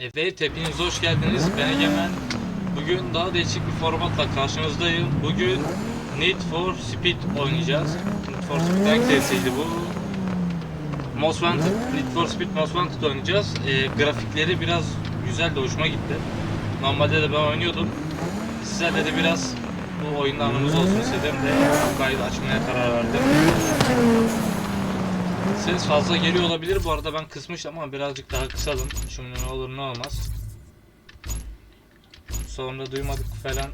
Evet hepiniz hoş geldiniz. Ben Egemen. Bugün daha değişik bir formatla karşınızdayım. Bugün Need for Speed oynayacağız. Need for Speed hangi serisiydi bu? Most Wanted, Need for Speed Most Wanted oynayacağız. Ee, grafikleri biraz güzel de hoşuma gitti. Normalde de ben oynuyordum. Sizlerle de biraz bu oyunda anımız olsun istedim de kaydı açmaya karar verdim. Ses fazla geliyor olabilir bu arada ben kısmıştım ama birazcık daha kısalım. Şimdi ne olur ne olmaz. Sonra duymadık falan.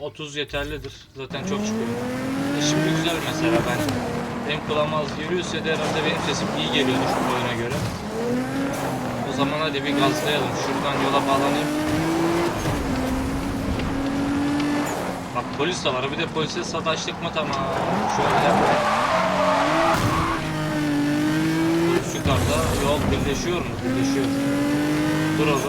30 yeterlidir. Zaten çok çıkıyor. E şimdi güzel mesela bence. Benim kulağıma az geliyorsa da herhalde benim sesim iyi geliyordur şu oyuna göre. O zaman hadi bir gazlayalım. Şuradan yola bağlanayım. Bak polis de var. Bir de polise sataştık mı tamam. Şöyle. Polis yukarıda. Yol birleşiyor mu? Birleşiyor. Dur oğlum.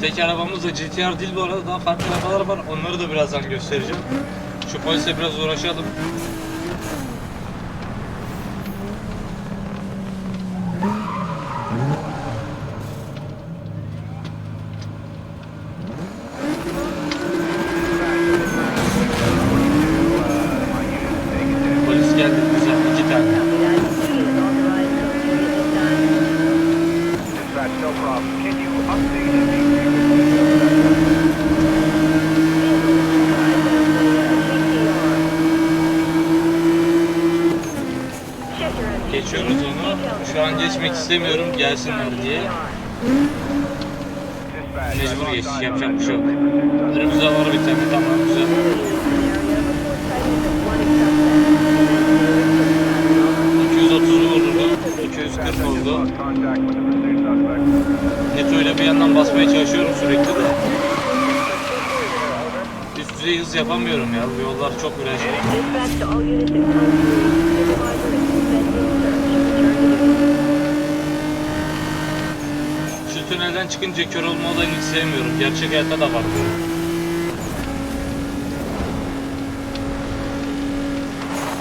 Tek arabamız da GTR değil bu arada. Daha farklı arabalar var. Onları da birazdan göstereceğim. Şu polise biraz uğraşalım. Polis geldi güzel iki tane. Dispatch, no problem. Can you update Geçiyoruz onu. Şu an geçmek istemiyorum gelsinler diye. Mecbur geçiş yapacak bir şey yok. Önümüzde var bir tane tamam güzel. 230 vurdu. 240 oldu. Neto ile bir yandan basmaya çalışıyorum sürekli de. Üst düzey hız yapamıyorum ya. Bu yollar çok virajlı. Dispatch to all units in code. Supervisor is suspending search. Return to the Şu tünelden çıkınca kör olma olayını hiç sevmiyorum. Gerçek hayatta da var böyle.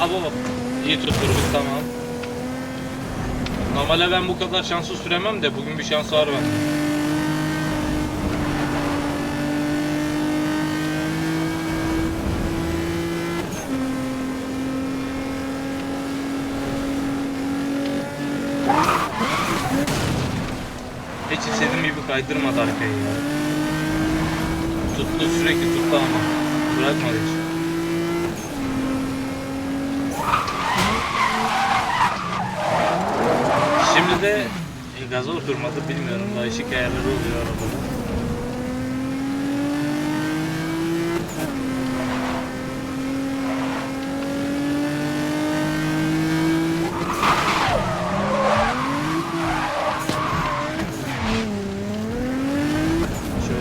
Al baba. İyi tutturduk tamam. Normalde ben bu kadar şanslı süremem de bugün bir şans var bende. Hiç istediğim gibi kaydırmadı arkayı ya. Tuttu sürekli tuttu ama. Bırakmadı hiç. Şimdi de e, gaza oturmadı bilmiyorum. Değişik ayarları oluyor arabada.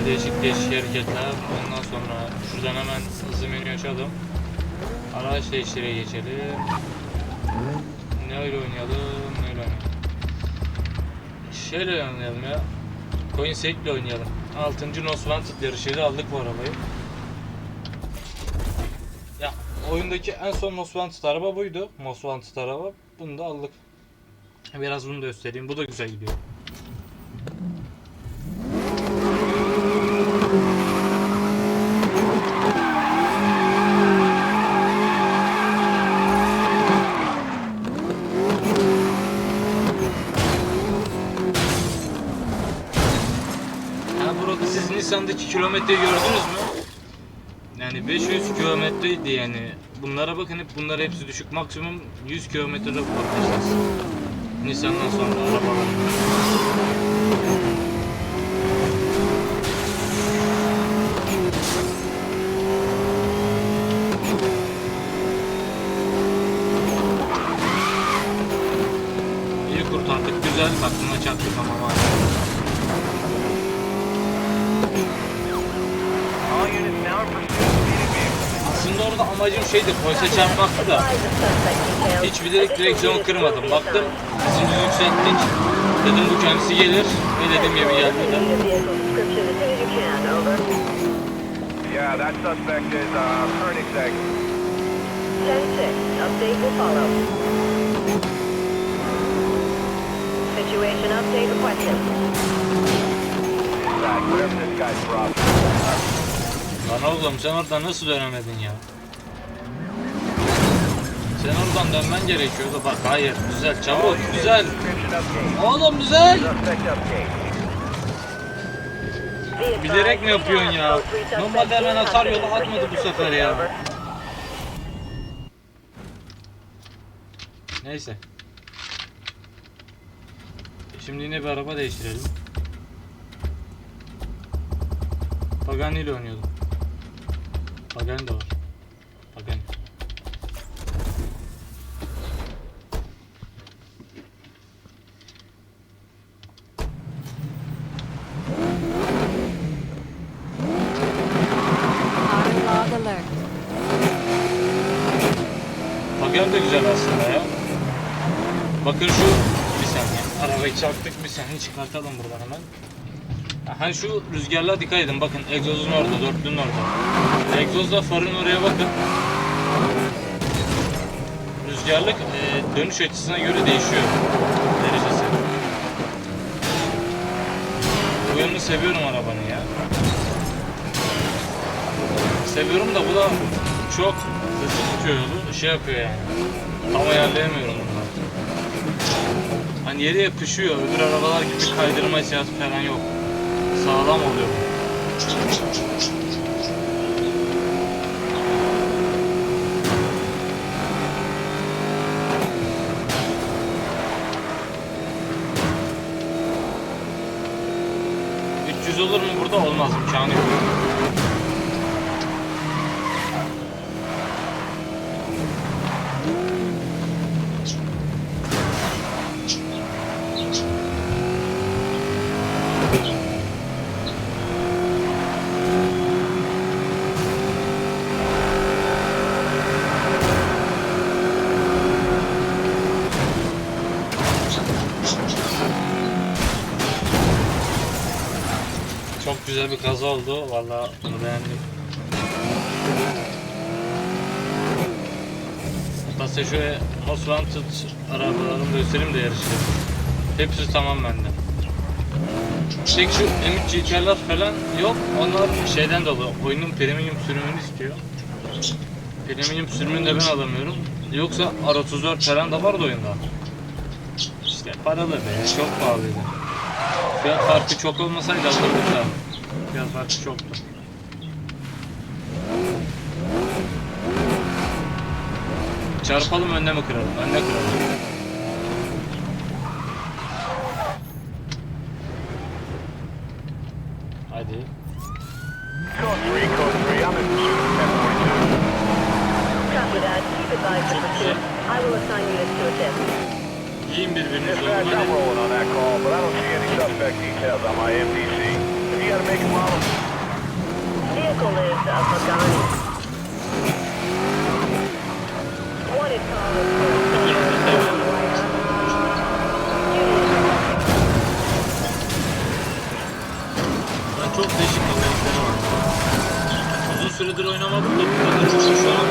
Şöyle hareketler. Ondan sonra şuradan hemen hızlı menü açalım. Araç değiştire geçelim. Ne öyle oynayalım, ne öyle. Şöyle oynayalım ya. Coin Sake'le oynayalım. 6. Most Wanted yarışıyla aldık bu arabayı. Ya oyundaki en son Most Wanted araba buydu. Most Wanted araba. Bunu da aldık. Biraz bunu da göstereyim. Bu da güzel gidiyor. Kilometreyi gördünüz mü? Yani 500 kilometreydi yani. Bunlara bakın hep bunlar hepsi düşük. Maksimum 100 kilometrede bulabilirsiniz. Nisan'dan sonra arabalar. Koşa can baktı da hiç bilerek direksiyon kırmadım. Baktım hızını yükselttik. Dedim bu kendisi gelir ve dediğim gibi geldi de. That suspect is uh, turning Update will follow. Situation update requested. Whatever. Lan oğlum sen oradan nasıl dönemedin ya? Sen oradan dönmen gerekiyordu. Bak hayır. Güzel. Çabuk. Güzel. Oğlum güzel. Bilerek mi yapıyorsun ya? Normalde hemen atar yolu atmadı bu sefer ya. Neyse. Şimdi yine bir araba değiştirelim. Pagani ile oynuyordum. Pagani de var. Pagani de güzel aslında ya. Bakın şu bir saniye. Arabayı çarptık bir saniye çıkartalım buradan hemen. Hani şu rüzgarla dikkat edin bakın egzozun orada dörtlünün orada. Egzozla farın oraya bakın. Rüzgarlık e, dönüş açısına göre değişiyor derecesi. Bu yönünü seviyorum arabanın ya. Seviyorum da bu da çok hızlı tutuyor yolu. Şey yapıyor yani. Tam ayarlayamıyorum bunu. Hani yere yapışıyor. Öbür arabalar gibi kaydırma hissiyatı falan yok. Sağlam oluyor. ...300 olur mu burada? Olmaz. İmkanı yok. Bir kaza oldu. Bunu beğendim. Hatta şöyle Most Wanted arabalarını göstereyim de yarışta. Hepsi tamam bende. Tek şu M3 GTR'lar falan yok. Onlar şeyden dolayı. Oyunun premium sürümünü istiyor. Premium sürümünü de ben alamıyorum. Yoksa R34 falan da vardı oyunda. İşte paralı be. Çok pahalıydı. Fiyat farkı çok olmasaydı alırdık da. Fiyat farkı çoktu. Çarpalım önüne mi kıralım? Önüne kıralım. Hadi. Code 3, code 3. I'm in pursuit of 1042. Copy that. Keep advised of pursuit. I will assign units to assist. Yiyin birbirinizi Dispatch, I'm rolling on that call, but I don't see any suspect details on my MDC. You gotta make a model, Vehicle is a Pagani. Wanted Ben çok değişik mekanikleri var. Uzun süredir oynamadım da bu kadar uzun şu an.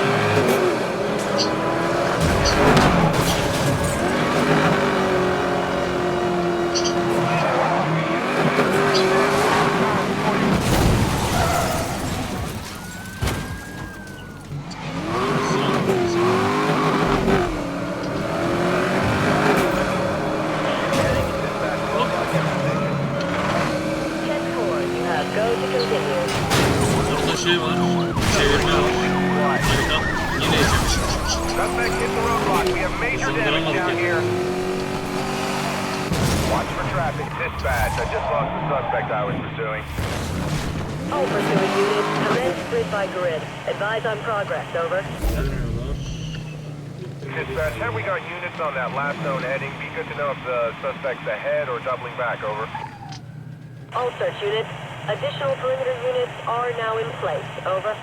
Ten four. You have go to continue. Orada şey var, çevirme var. Harika. Yine izlemiş. suspect hit the roadblock. We have major damage down here. Watch for traffic. Dispatch, I just lost the suspect I was pursuing. All pursuing units, commence grid by Advise on progress, over. Gelmiyorlar. Dispatch, have we got units on that last known heading? Be good to know if the suspect's ahead or doubling back, over. All search units. Additional perimeter units are now in place, over.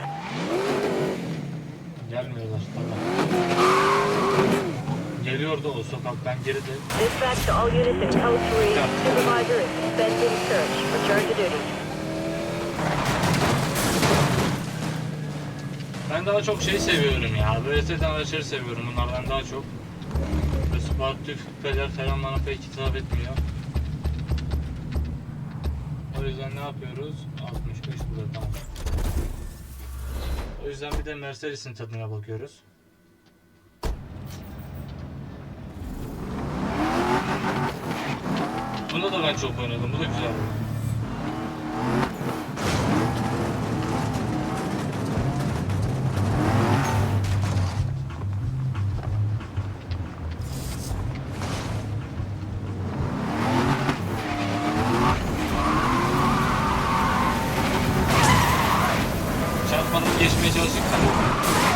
Gelmiyorlar. Tamam. Geliyordu o sokaktan geri de. Dispatch to all units in code 3. Supervisor is suspending search. Return to duty. Ben daha çok şey seviyorum ya. VST araçları seviyorum bunlardan daha çok. Ve sportif küpeler falan bana pek hitap etmiyor. O yüzden ne yapıyoruz? 65 burada tamam. O yüzden bir de Mercedes'in tadına bakıyoruz. Bunda da ben çok oynadım. Bu da güzel. 没消息看。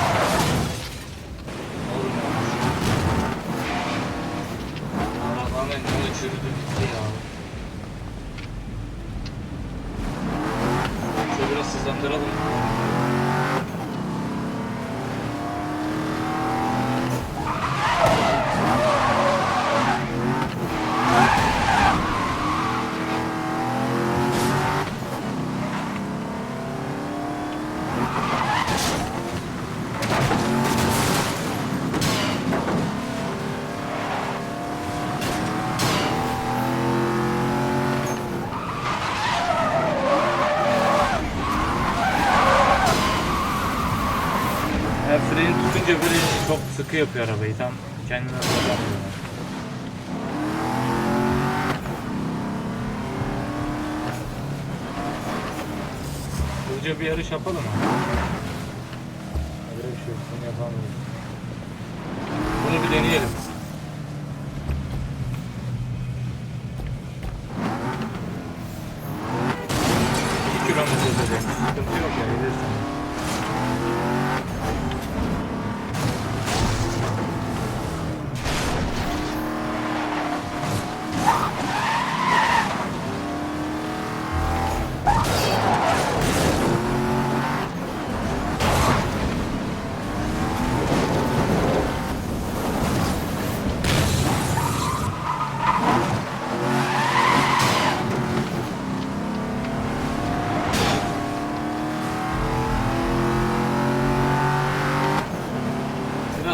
Sıkı yapıyor arabayı tam kendine zorlamıyor. Hızlıca bir yarış yapalım mı? Öyle bir şey yok, bunu yapamayız. Bunu bir deneyelim.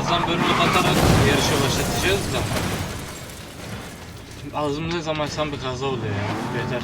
Birazdan böyle atarak yarışa başlatacağız da. Şimdi ağzımıza zamaysam bir kaza oluyor ya. Yeter.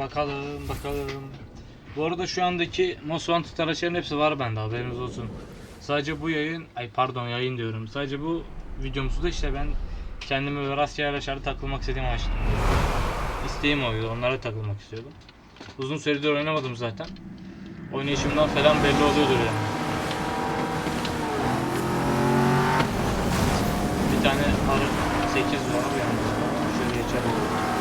Bakalım bakalım. Bu arada şu andaki Most Wanted araçların hepsi var bende haberiniz olsun. Sadece bu yayın, ay pardon yayın diyorum. Sadece bu videomuzda işte ben kendime ve rastgele araçlara takılmak istediğim açtım. İsteğim oydu, onlara takılmak istiyordum. Uzun süredir oynamadım zaten. Oynayışımdan falan belli oluyordur yani. Bir tane arı 8 var yani. Şöyle geçelim.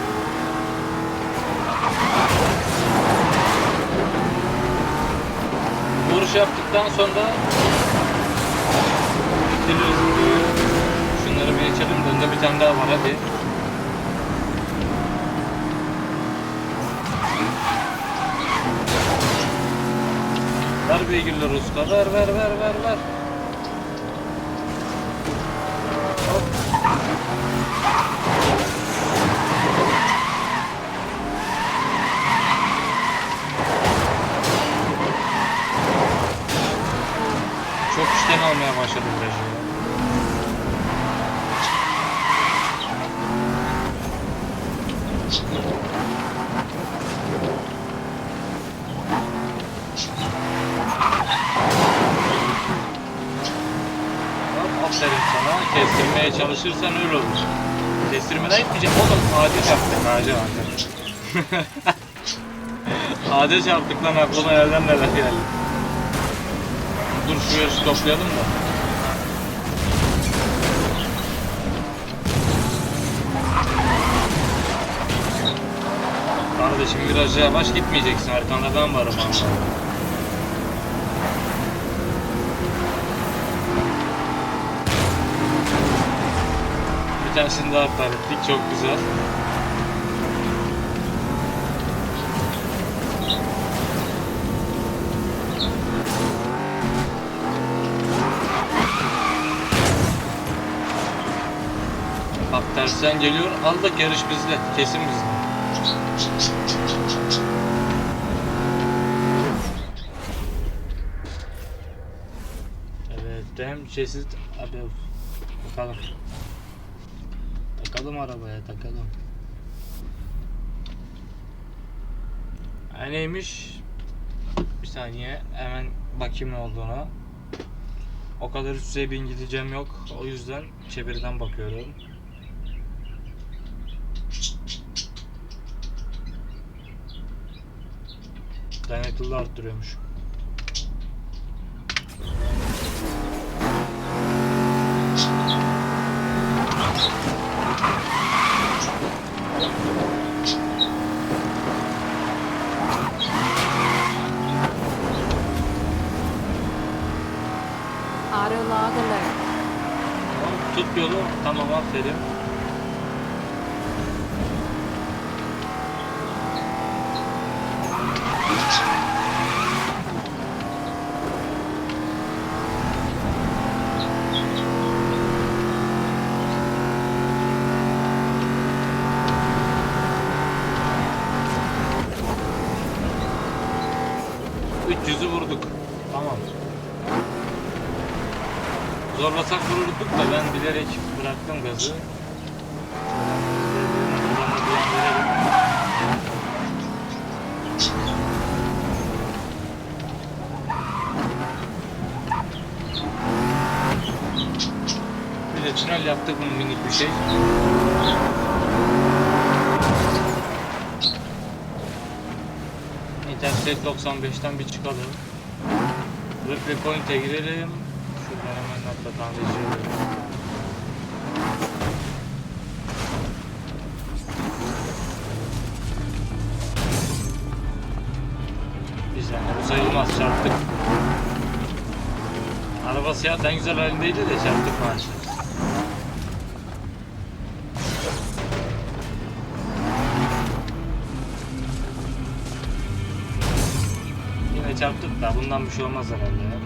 Vuruş yaptıktan sonra bitiririz videoyu. Şunları bir geçelim önde bir tane daha var hadi. Ver beygirler usta ver ver ver ver ver. Hop. Çalışırsan öyle olur. Kestirmeden gitmeyecek. Oğlum ağaca çarptık ağaca ağaca. ağaca çarptık lan aklıma yerden neler geldi. Dur şu yarışı toplayalım da. Kardeşim viraja yavaş gitmeyeceksin. Arkanda ben varım ama. Tanesini daha iptal ettik. Çok güzel. Bak tersten geliyor. Al da yarış bizde. Kesin bizde. Evet, hem çeşit abi bakalım. Takalım arabaya, takalım. Ha, neymiş? Bir saniye, hemen bakayım ne olduğunu. O kadar üst düzey bir İngilizcem yok. O yüzden çeviriden bakıyorum. Dayanıklılığı arttırıyormuş. Üç yüzü vurduk. Tamam. Zorlasak vururduk da ben bilerek bıraktım gazı. Bir de tünel yaptık bunun minik bir şey. Interstate 95'ten bir çıkalım. Replay Point'e girelim. Şuradan hemen atladan sayılmaz çarptık. Araba siyah en güzel halindeydi de çarptık maalesef. Yine çarptık da bundan bir şey olmaz herhalde ya.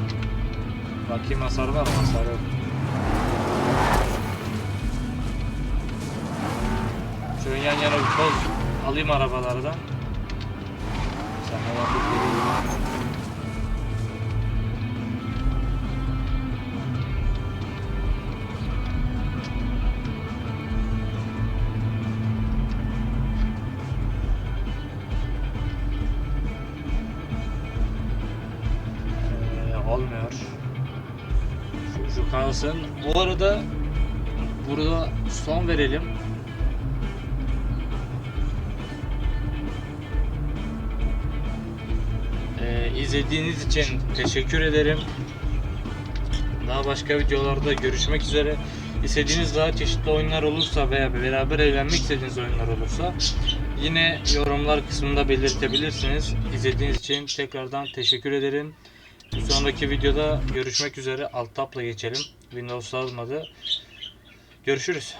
Bakayım hasar var mı? Hasar yok. Şöyle yan yana bir poz alayım arabalardan. Sen de vakit Şu, kalsın. Bu arada burada son verelim. Ee, izlediğiniz için teşekkür ederim. Daha başka videolarda görüşmek üzere. İstediğiniz daha çeşitli oyunlar olursa veya beraber eğlenmek istediğiniz oyunlar olursa yine yorumlar kısmında belirtebilirsiniz. İzlediğiniz için tekrardan teşekkür ederim. Bir sonraki videoda görüşmek üzere. Alt tapla geçelim. Windows almadı. Görüşürüz.